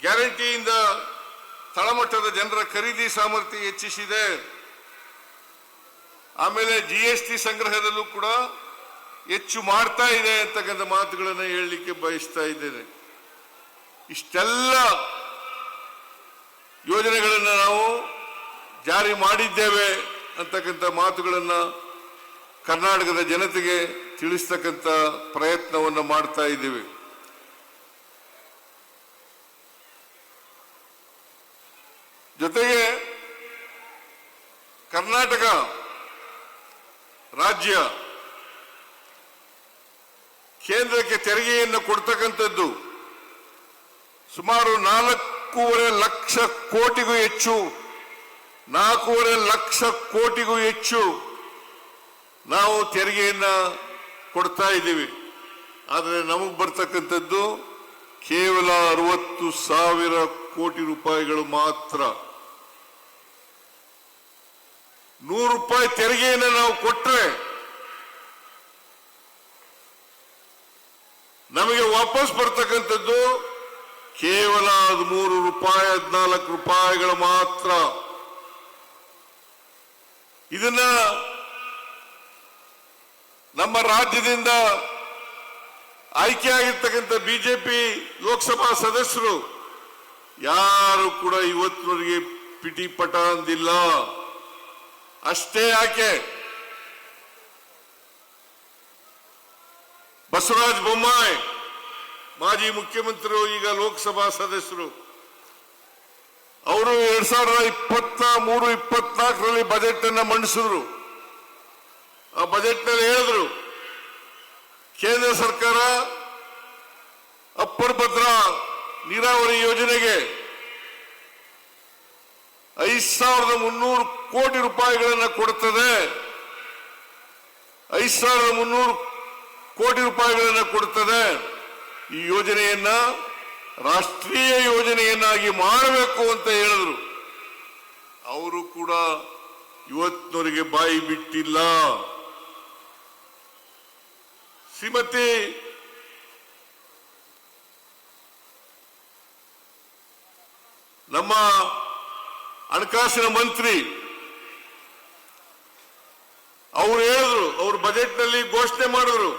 ಗ್ಯಾರಂಟಿಯಿಂದ ತಳಮಟ್ಟದ ಜನರ ಖರೀದಿ ಸಾಮರ್ಥ್ಯ ಹೆಚ್ಚಿಸಿದೆ. ಆಮೇಲೆ ಜಿ ಎಸ್ ಟಿ ಸಂಗ್ರಹದಲ್ಲೂ ಕೂಡ ಹೆಚ್ಚು ಮಾಡ್ತಾ ಇದೆ ಅಂತಕ್ಕಂಥ ಮಾತುಗಳನ್ನು ಹೇಳಲಿಕ್ಕೆ ಬಯಸ್ತಾ ಇದ್ದೇನೆ. ಇಷ್ಟೆಲ್ಲ ಯೋಜನೆಗಳನ್ನು ನಾವು ಜಾರಿ ಮಾಡಿದ್ದೇವೆ ಅಂತಕ್ಕಂಥ ಮಾತುಗಳನ್ನು ಕರ್ನಾಟಕದ ಜನತೆಗೆ ತಿಳಿಸ್ತಕ್ಕಂಥ ಪ್ರಯತ್ನವನ್ನು ಮಾಡ್ತಾ ಇದ್ದೇವೆ. ಜೊತೆಗೆ ಕರ್ನಾಟಕ ರಾಜ್ಯ ಕೇಂದ್ರಕ್ಕೆ ತೆರಿಗೆಯನ್ನು ಕೊಡ್ತಕ್ಕಂಥದ್ದು ಸುಮಾರು ನಾಲ್ಕೂವರೆ ಲಕ್ಷ ಕೋಟಿಗೂ ಹೆಚ್ಚು, ನಾಲ್ಕೂವರೆ ಲಕ್ಷ ಕೋಟಿಗೂ ಹೆಚ್ಚು ನಾವು ತೆರಿಗೆಯನ್ನ ಕೊಡ್ತಾ ಇದ್ದೀವಿ. ಆದರೆ ನಮಗೆ ಬರ್ತಕ್ಕಂಥದ್ದು ಕೇವಲ ಅರವತ್ತು ಸಾವಿರ ಕೋಟಿ ರೂಪಾಯಿಗಳು ಮಾತ್ರ. ನೂರು ರೂಪಾಯಿ ತೆರಿಗೆಯನ್ನು ನಾವು ಕೊಟ್ಟರೆ ನಮಗೆ ವಾಪಸ್ ಬರ್ತಕ್ಕಂಥದ್ದು ಕೇವಲ ಹದಿಮೂರು ರೂಪಾಯಿ, ಹದಿನಾಲ್ಕು ರೂಪಾಯಿಗಳು ಮಾತ್ರ. ಇದನ್ನ ನಮ್ಮ ರಾಜ್ಯದಿಂದ ಆಯ್ಕೆಯಾಗಿರ್ತಕ್ಕಂಥ ಬಿಜೆಪಿ ಲೋಕಸಭಾ ಸದಸ್ಯರು ಯಾರು ಕೂಡ ಇವತ್ತಿನವರಿಗೆ ಪಿಟಿ ಪಟ ಅಂದಿಲ್ಲ. ಅಷ್ಟೇ ಯಾಕೆ? ಬಸವರಾಜ ಬೊಮ್ಮಾಯಿ, ಮಾಜಿ ಮುಖ್ಯಮಂತ್ರಿ ಈಗ ಲೋಕಸಭಾ ಸದಸ್ಯರು. ಅವರು ಎರಡ್ ಸಾವಿರದ ಇಪ್ಪತ್ತ ಮೂರು ಇಪ್ಪತ್ನಾಲ್ಕರಲ್ಲಿ ಬಜೆಟ್ ಅನ್ನ ಮಂಡಿಸಿದ್ರು. ಆ ಬಜೆಟ್ನಲ್ಲಿ ಹೇಳಿದ್ರು, ಕೇಂದ್ರ ಸರ್ಕಾರ ಅಪ್ಪರ್ ಭದ್ರಾ ನೀರಾವರಿ ಯೋಜನೆಗೆ ಐದು ಸಾವಿರದ ಮುನ್ನೂರು ಕೋಟಿ ರೂಪಾಯಿಗಳನ್ನು ಕೊಡುತ್ತದೆ ಐದು ಸಾವಿರದ ಮುನ್ನೂರು ಕೋಟಿ ರೂಪಾಯಿಗಳನ್ನು ಕೊಡುತ್ತದೆ ಈ ಯೋಜನೆಯನ್ನ ರಾಷ್ಟ್ರೀಯ ಯೋಜನೆಯನ್ನಾಗಿ ಮಾಡಬೇಕು ಅಂತ ಹೇಳಿದ್ರು. ಅವರು ಕೂಡ ಇವತ್ತಿನವರಿಗೆ ಬಾಯಿ ಬಿಟ್ಟಿಲ್ಲ. ಶ್ರೀಮತಿ ನಮ್ಮ ಹಣಕಾಸಿನ ಮಂತ್ರಿ ಅವರು ಹೇಳಿದ್ರು ಅವರು ಬಜೆಟ್ನಲ್ಲಿ ಘೋಷಣೆ ಮಾಡಿದ್ರು.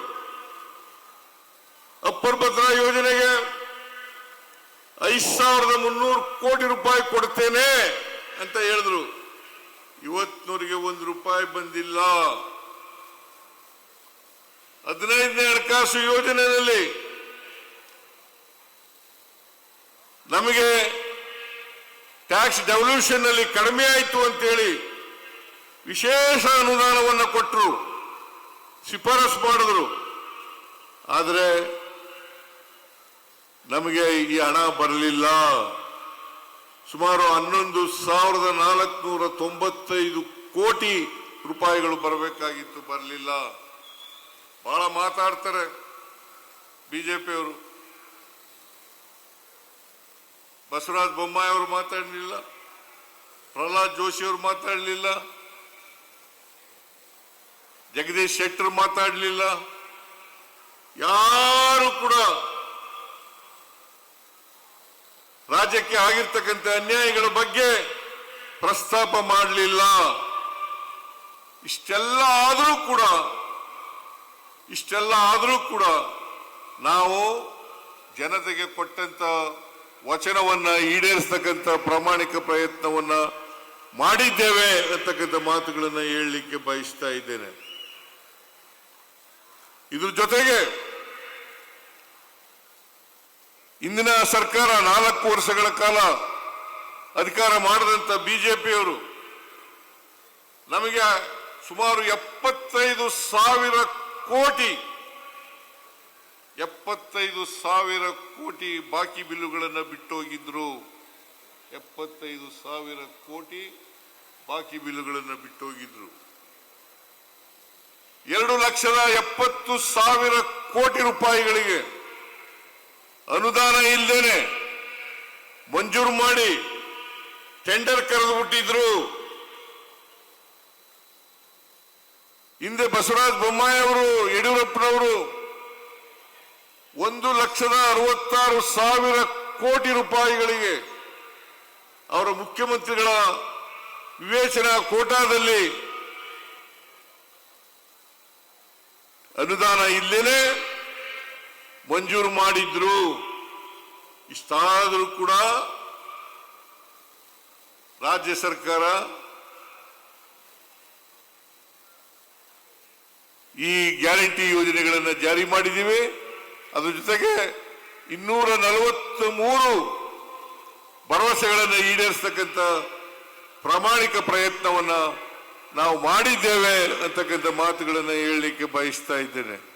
ಅಪ್ಪರ್ ಭದ್ರಾ ಯೋಜನೆಗೆ ಐದು ಸಾವಿರದ ಮುನ್ನೂರು ಕೋಟಿ ರೂಪಾಯಿ ಕೊಡ್ತೇನೆ ಅಂತ ಹೇಳಿದ್ರು. ಇವತ್ತಿನವರಿಗೆ ಒಂದು ರೂಪಾಯಿ ಬಂದಿಲ್ಲ. ಹದಿನೈದನೇ ಹಣಕಾಸು ಯೋಜನೆಯಲ್ಲಿ ನಮಗೆ ಟ್ಯಾಕ್ಸ್ ಡೆವಲ್ಯೂಷನ್ನಲ್ಲಿ ಕಡಿಮೆ ಆಯಿತು ಅಂತೇಳಿ ವಿಶೇಷ ಅನುದಾನವನ್ನು ಕೊಟ್ಟರು ಶಿಫಾರಸು ಮಾಡಿದ್ರು. ಆದರೆ ನಮಗೆ ಈ ಹಣ ಬರಲಿಲ್ಲ. ಸುಮಾರು ಹನ್ನೊಂದು ಸಾವಿರದ ನಾಲ್ಕುನೂರ ತೊಂಬತ್ತೈದು ಕೋಟಿ ರೂಪಾಯಿಗಳು ಬರಬೇಕಾಗಿತ್ತು, ಬರಲಿಲ್ಲ. ಬಹಳ ಮಾತಾಡ್ತಾರೆ ಬಿಜೆಪಿಯವರು. ಬಸವರಾಜ ಬೊಮ್ಮಾಯಿ ಅವರು ಮಾತಾಡಲಿಲ್ಲ. ಪ್ರಹ್ಲಾದ್ ಜೋಶಿ ಅವರು ಮಾತಾಡಲಿಲ್ಲ. ಜಗದೀಶ್ ಶೆಟ್ಟರ್ ಮಾತಾಡಲಿಲ್ಲ. ಯಾರು ಕೂಡ ರಾಜ್ಯಕ್ಕೆ ಆಗಿರ್ತಕ್ಕಂಥ ಅನ್ಯಾಯಗಳ ಬಗ್ಗೆ ಪ್ರಸ್ತಾಪ ಮಾಡಲಿಲ್ಲ. ಇಷ್ಟೆಲ್ಲ ಆದರೂ ಕೂಡ, ಇಷ್ಟೆಲ್ಲ ಆದರೂ ಕೂಡ ನಾವು ಜನತೆಗೆ ಕೊಟ್ಟಂತ ವಚನವನ್ನ ಈಡೇರಿಸ್ತಕ್ಕಂಥ ಪ್ರಾಮಾಣಿಕ ಪ್ರಯತ್ನವನ್ನ ಮಾಡಿದ್ದೇವೆ ಅಂತಕ್ಕಂಥ ಮಾತುಗಳನ್ನು ಹೇಳಲಿಕ್ಕೆ ಬಯಸ್ತಾ ಇದ್ದೇನೆ. ಇದ್ರ ಜೊತೆಗೆ ಇಂದಿನ ಸರ್ಕಾರ ನಾಲ್ಕು ವರ್ಷಗಳ ಕಾಲ ಅಧಿಕಾರ ಮಾಡಿದಂಥ ಬಿಜೆಪಿಯವರು ನಮಗೆ ಸುಮಾರು ಎಪ್ಪತ್ತೈದು ಸಾವಿರ ಕೋಟಿ, ಎಪ್ಪತ್ತೈದು ಸಾವಿರ ಕೋಟಿ ಬಾಕಿ ಬಿಲ್ಲುಗಳನ್ನು ಬಿಟ್ಟೋಗಿದ್ರು. ಎಪ್ಪತ್ತೈದು ಸಾವಿರ ಕೋಟಿ ಬಾಕಿ ಬಿಲ್ಲುಗಳನ್ನು ಬಿಟ್ಟೋಗಿದ್ರು. ಎರಡು ಲಕ್ಷದ ಎಪ್ಪತ್ತು ಸಾವಿರ ಕೋಟಿ ರೂಪಾಯಿಗಳಿಗೆ ಅನುದಾನ ಇಲ್ಲದೇನೆ ಮಂಜೂರು ಮಾಡಿ ಟೆಂಡರ್ ಕರೆದು ಬಿಟ್ಟಿದ್ರು. ಹಿಂದೆ ಬಸವರಾಜ ಬೊಮ್ಮಾಯಿ ಅವರು, ಯಡಿಯೂರಪ್ಪನವರು ಒಂದು ಲಕ್ಷದ ಅರವತ್ತಾರು ಸಾವಿರ ಕೋಟಿ ರೂಪಾಯಿಗಳಿಗೆ ಅವರ ಮುಖ್ಯಮಂತ್ರಿಗಳ ವಿವೇಚನಾ ಕೋಟಾದಲ್ಲಿ ಅನುದಾನ ಇಲ್ಲೇನೆ ಮಂಜೂರು ಮಾಡಿದ್ರು. ಇಷ್ಟಾದರೂ ಕೂಡ ರಾಜ್ಯ ಸರ್ಕಾರ ಈ ಗ್ಯಾರಂಟಿ ಯೋಜನೆಗಳನ್ನು ಜಾರಿ ಮಾಡಿದ್ದೀವಿ. ಅದ್ರ ಜೊತೆಗೆ ಇನ್ನೂರ ನಲವತ್ತ ಮೂರು ಭರವಸೆಗಳನ್ನು ಈಡೇರಿಸತಕ್ಕಂಥ ಪ್ರಾಮಾಣಿಕ ಪ್ರಯತ್ನವನ್ನ ನಾವು ಮಾಡಿದ್ದೇವೆ ಅಂತಕ್ಕಂಥ ಮಾತುಗಳನ್ನು ಹೇಳಲಿಕ್ಕೆ ಬಯಸ್ತಾ ಇದ್ದೇನೆ.